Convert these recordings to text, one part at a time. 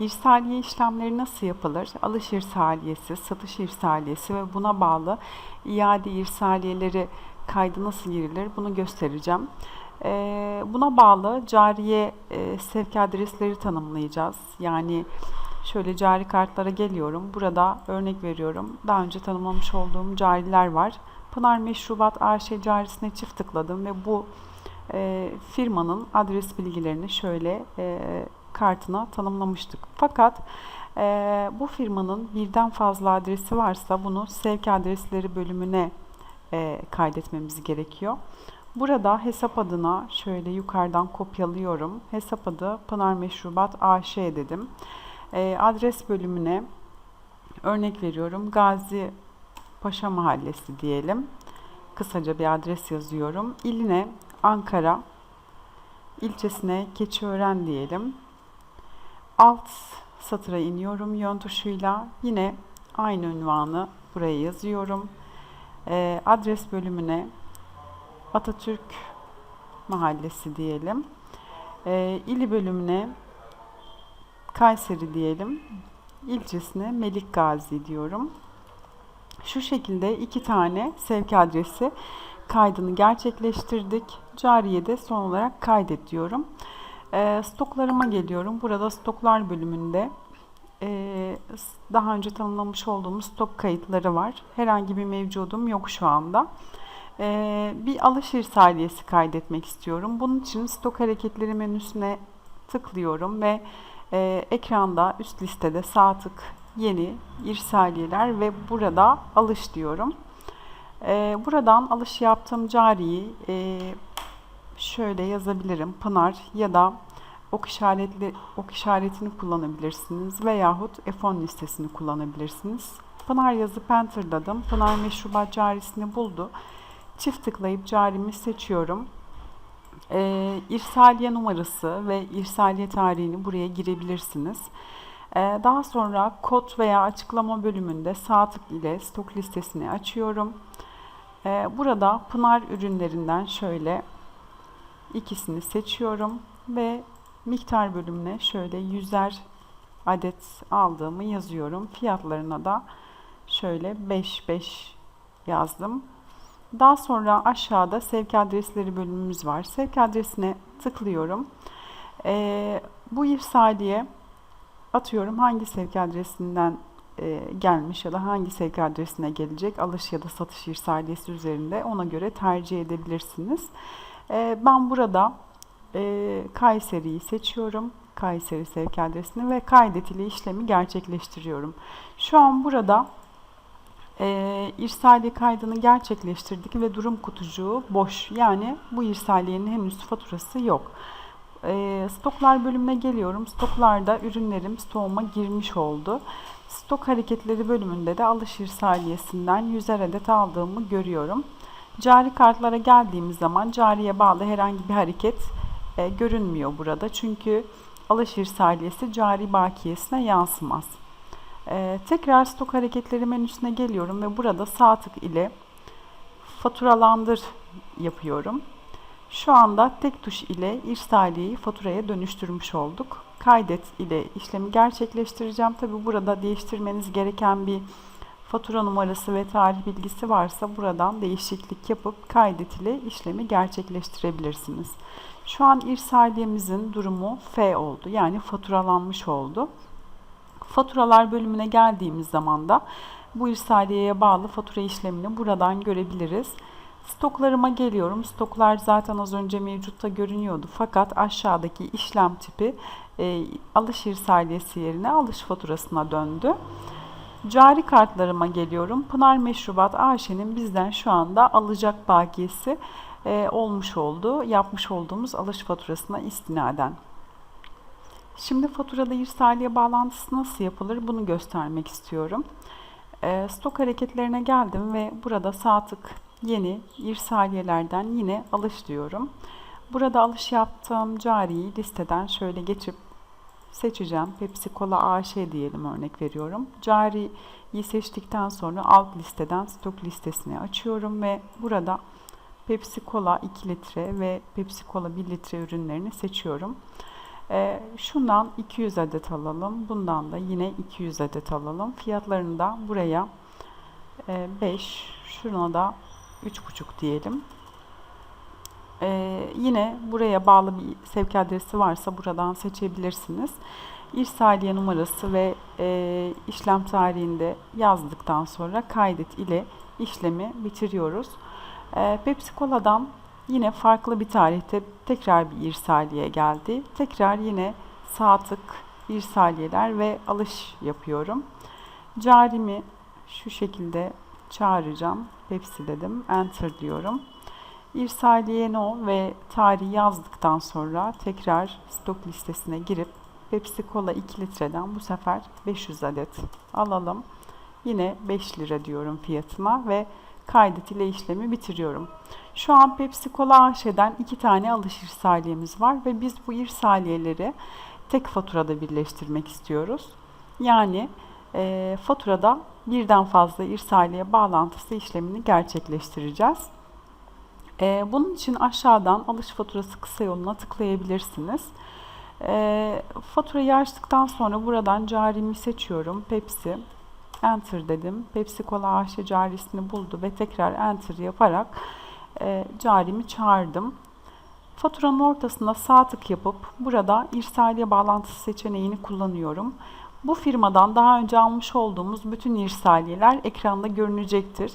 İrsaliye işlemleri nasıl yapılır? Alış irsaliyesi, satış irsaliyesi ve buna bağlı iade irsaliyeleri kaydı nasıl girilir? Bunu göstereceğim. Ee, buna bağlı cariye e, sevk adresleri tanımlayacağız. Yani şöyle cari kartlara geliyorum. Burada örnek veriyorum. Daha önce tanımlamış olduğum cariler var. Pınar Meşrubat AŞ carisine çift tıkladım ve bu e, firmanın adres bilgilerini şöyle e, kartına tanımlamıştık. Fakat e, bu firmanın birden fazla adresi varsa bunu sevk adresleri bölümüne e, kaydetmemiz gerekiyor. Burada hesap adına şöyle yukarıdan kopyalıyorum. Hesap adı Pınar Meşrubat AŞ dedim. E, adres bölümüne örnek veriyorum. Gazi Paşa Mahallesi diyelim. Kısaca bir adres yazıyorum. İline Ankara, ilçesine Keçiören diyelim. Alt satıra iniyorum yön tuşuyla. Yine aynı ünvanı buraya yazıyorum. E, adres bölümüne Atatürk Mahallesi diyelim. E, ili bölümüne Kayseri diyelim. İlçesine Melik Gazi diyorum. Şu şekilde iki tane sevk adresi kaydını gerçekleştirdik. Cariye de son olarak kaydet diyorum. E, stoklarıma geliyorum. Burada stoklar bölümünde e, daha önce tanımlamış olduğumuz stok kayıtları var. Herhangi bir mevcudum yok şu anda. E, bir alış irsaliyesi kaydetmek istiyorum. Bunun için stok hareketleri menüsüne tıklıyorum ve e, ekranda üst listede sağ tık yeni irsaliyeler ve burada alış diyorum. E, buradan alış yaptığım cariyi e, şöyle yazabilirim. Pınar ya da ok işaretli ok işaretini kullanabilirsiniz veyahut F10 listesini kullanabilirsiniz. Pınar yazıp enter'ladım. Pınar meşrubat carisini buldu. Çift tıklayıp carimi seçiyorum. Ee, irsaliye numarası ve irsaliye tarihini buraya girebilirsiniz. Ee, daha sonra kod veya açıklama bölümünde sağ tık ile stok listesini açıyorum. Ee, burada Pınar ürünlerinden şöyle ikisini seçiyorum ve miktar bölümüne şöyle yüzer adet aldığımı yazıyorum. Fiyatlarına da şöyle 5 5 yazdım. Daha sonra aşağıda sevk adresleri bölümümüz var. Sevk adresine tıklıyorum. Ee, bu irsaliye atıyorum hangi sevk adresinden e, gelmiş ya da hangi sevk adresine gelecek alış ya da satış irsaliyesi üzerinde ona göre tercih edebilirsiniz. E, ben burada e, Kayseri'yi seçiyorum. Kayseri sevk adresini ve kaydet ile işlemi gerçekleştiriyorum. Şu an burada e, irsaliye kaydını gerçekleştirdik ve durum kutucuğu boş. Yani bu irsaliyenin henüz faturası yok. E, stoklar bölümüne geliyorum. Stoklarda ürünlerim stoğuma girmiş oldu. Stok hareketleri bölümünde de alış irsaliyesinden 100'er adet aldığımı görüyorum. Cari kartlara geldiğimiz zaman cariye bağlı herhangi bir hareket e, görünmüyor burada. Çünkü alış irsaliyesi cari bakiyesine yansımaz. E, tekrar stok hareketleri menüsüne geliyorum ve burada sağ tık ile faturalandır yapıyorum. Şu anda tek tuş ile irsaliyeyi faturaya dönüştürmüş olduk. Kaydet ile işlemi gerçekleştireceğim. Tabi burada değiştirmeniz gereken bir fatura numarası ve tarih bilgisi varsa buradan değişiklik yapıp kaydet ile işlemi gerçekleştirebilirsiniz. Şu an irsaliyemizin durumu F oldu. Yani faturalanmış oldu. Faturalar bölümüne geldiğimiz zaman da bu irsaliyeye bağlı fatura işlemini buradan görebiliriz. Stoklarıma geliyorum. Stoklar zaten az önce mevcutta görünüyordu. Fakat aşağıdaki işlem tipi e, alış irsaliyesi yerine alış faturasına döndü. Cari kartlarıma geliyorum. Pınar Meşrubat AŞ'nin bizden şu anda alacak bakiyesi e, olmuş oldu. Yapmış olduğumuz alış faturasına istinaden. Şimdi faturada irsaliye bağlantısı nasıl yapılır bunu göstermek istiyorum. E, stok hareketlerine geldim ve burada sağ tık yeni irsaliyelerden yine alış diyorum. Burada alış yaptığım cariyi listeden şöyle geçip seçeceğim. Pepsi Cola AŞ diyelim örnek veriyorum. Cariyi seçtikten sonra alt listeden stok listesini açıyorum ve burada Pepsi Cola 2 litre ve Pepsi Cola 1 litre ürünlerini seçiyorum. Ee, şundan 200 adet alalım. Bundan da yine 200 adet alalım. Fiyatlarını da buraya 5, şuna da 3,5 diyelim. Ee, yine buraya bağlı bir sevk adresi varsa buradan seçebilirsiniz. İrsaliye numarası ve e, işlem tarihinde yazdıktan sonra kaydet ile işlemi bitiriyoruz. E, Pepsi Cola'dan yine farklı bir tarihte tekrar bir irsaliye geldi. Tekrar yine sağ tık irsaliyeler ve alış yapıyorum. Carimi şu şekilde çağıracağım. Pepsi dedim. Enter diyorum. İrsaliye no ve tarihi yazdıktan sonra tekrar stok listesine girip Pepsi Cola 2 litreden bu sefer 500 adet alalım. Yine 5 lira diyorum fiyatına ve kaydet ile işlemi bitiriyorum. Şu an Pepsi Cola AŞ'den iki tane alış irsaliyemiz var ve biz bu irsaliyeleri tek faturada birleştirmek istiyoruz. Yani e, faturada birden fazla irsaliye bağlantısı işlemini gerçekleştireceğiz. E, bunun için aşağıdan alış faturası kısa yoluna tıklayabilirsiniz. E, faturayı açtıktan sonra buradan carimi seçiyorum. Pepsi. Enter dedim. Pepsi Cola AŞ carisini buldu ve tekrar enter yaparak e, carimi çağırdım. Faturanın ortasında sağ tık yapıp burada irsaliye bağlantısı seçeneğini kullanıyorum. Bu firmadan daha önce almış olduğumuz bütün irsaliyeler ekranda görünecektir.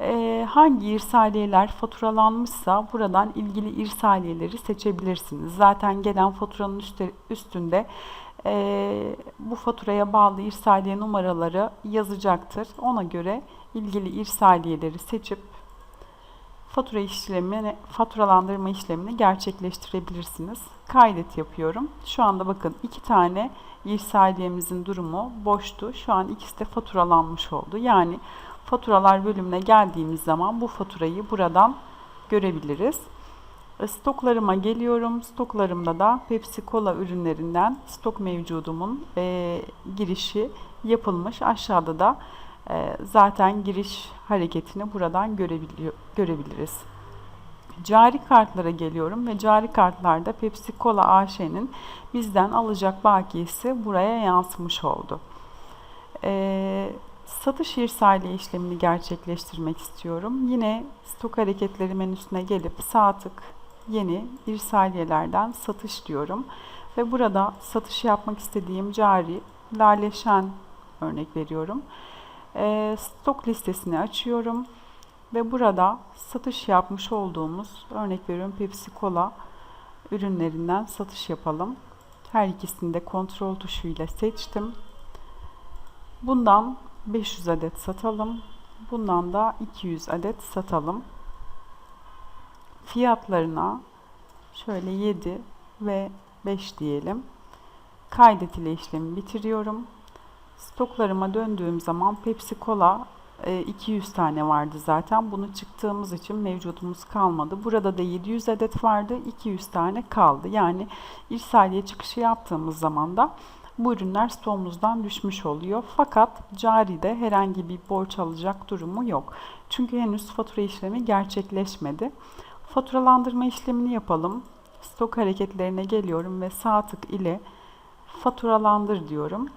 Ee, hangi irsaliyeler faturalanmışsa buradan ilgili irsaliyeleri seçebilirsiniz. Zaten gelen faturanın üstünde e, bu faturaya bağlı irsaliye numaraları yazacaktır. Ona göre ilgili irsaliyeleri seçip fatura işlemini, faturalandırma işlemini gerçekleştirebilirsiniz. Kaydet yapıyorum. Şu anda bakın iki tane irsaliyemizin durumu boştu. Şu an ikisi de faturalanmış oldu. Yani faturalar bölümüne geldiğimiz zaman bu faturayı buradan görebiliriz. E, stoklarıma geliyorum. Stoklarımda da Pepsi Cola ürünlerinden stok mevcudumun e, girişi yapılmış. Aşağıda da e, zaten giriş hareketini buradan görebiliriz. Cari kartlara geliyorum ve cari kartlarda Pepsi Cola AŞ'nin bizden alacak bakiyesi buraya yansımış oldu. E, satış irsaliye işlemini gerçekleştirmek istiyorum. Yine stok hareketleri menüsüne gelip sağ tık yeni irsaliyelerden satış diyorum. Ve burada satış yapmak istediğim cari laleşen örnek veriyorum. E, stok listesini açıyorum. Ve burada satış yapmış olduğumuz örnek veriyorum Pepsi Cola ürünlerinden satış yapalım. Her ikisini de kontrol tuşuyla seçtim. Bundan 500 adet satalım. Bundan da 200 adet satalım. Fiyatlarına şöyle 7 ve 5 diyelim. Kaydet ile işlemi bitiriyorum. Stoklarıma döndüğüm zaman Pepsi Cola 200 e, tane vardı zaten. Bunu çıktığımız için mevcudumuz kalmadı. Burada da 700 adet vardı. 200 tane kaldı. Yani irsaliye çıkışı yaptığımız zaman da bu ürünler stoğumuzdan düşmüş oluyor. Fakat caride herhangi bir borç alacak durumu yok. Çünkü henüz fatura işlemi gerçekleşmedi. Faturalandırma işlemini yapalım. Stok hareketlerine geliyorum ve sağ tık ile faturalandır diyorum.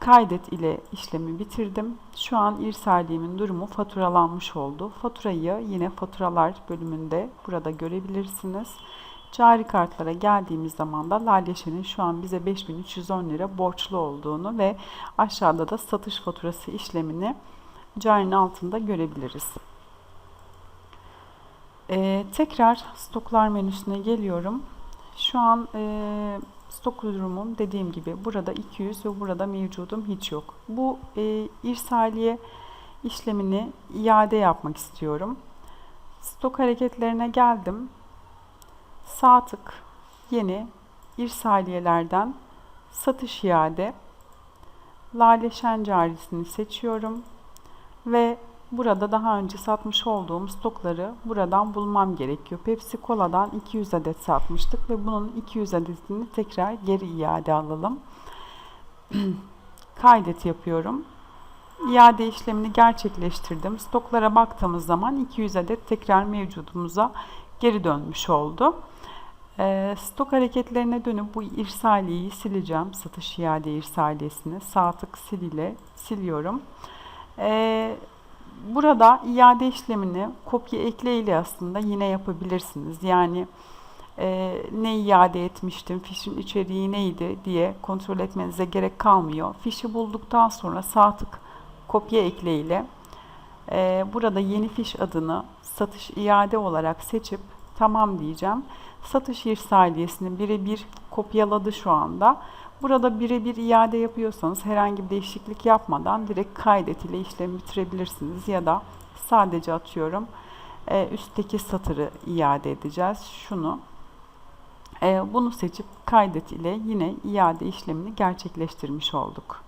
Kaydet ile işlemi bitirdim. Şu an irsaliyemin durumu faturalanmış oldu. Faturayı yine faturalar bölümünde burada görebilirsiniz. Cari kartlara geldiğimiz zaman da Lalyeşe'nin şu an bize 5310 lira borçlu olduğunu ve aşağıda da satış faturası işlemini carinin altında görebiliriz. Ee, tekrar stoklar menüsüne geliyorum. Şu an e, stok durumum dediğim gibi burada 200 ve burada mevcudum hiç yok. Bu e, irsaliye işlemini iade yapmak istiyorum. Stok hareketlerine geldim. Sağ yeni irsaliyelerden satış iade Lale Şen carisini seçiyorum ve burada daha önce satmış olduğum stokları buradan bulmam gerekiyor. Pepsi Cola'dan 200 adet satmıştık ve bunun 200 adetini tekrar geri iade alalım. Kaydet yapıyorum. İade işlemini gerçekleştirdim. Stoklara baktığımız zaman 200 adet tekrar mevcudumuza geri dönmüş oldu. Ee, stok hareketlerine dönüp bu irsaliyeyi sileceğim. Satış iade irsaliyesini sağ tık sil ile siliyorum. Ee, burada iade işlemini kopya ekle ile aslında yine yapabilirsiniz. Yani e, ne iade etmiştim, fişin içeriği neydi diye kontrol etmenize gerek kalmıyor. Fişi bulduktan sonra sağ tık kopya ekle ile burada yeni fiş adını satış iade olarak seçip tamam diyeceğim. Satış irsaliyesini birebir kopyaladı şu anda. Burada birebir iade yapıyorsanız herhangi bir değişiklik yapmadan direkt kaydet ile işlemi bitirebilirsiniz ya da sadece atıyorum e, üstteki satırı iade edeceğiz. Şunu e, bunu seçip kaydet ile yine iade işlemini gerçekleştirmiş olduk.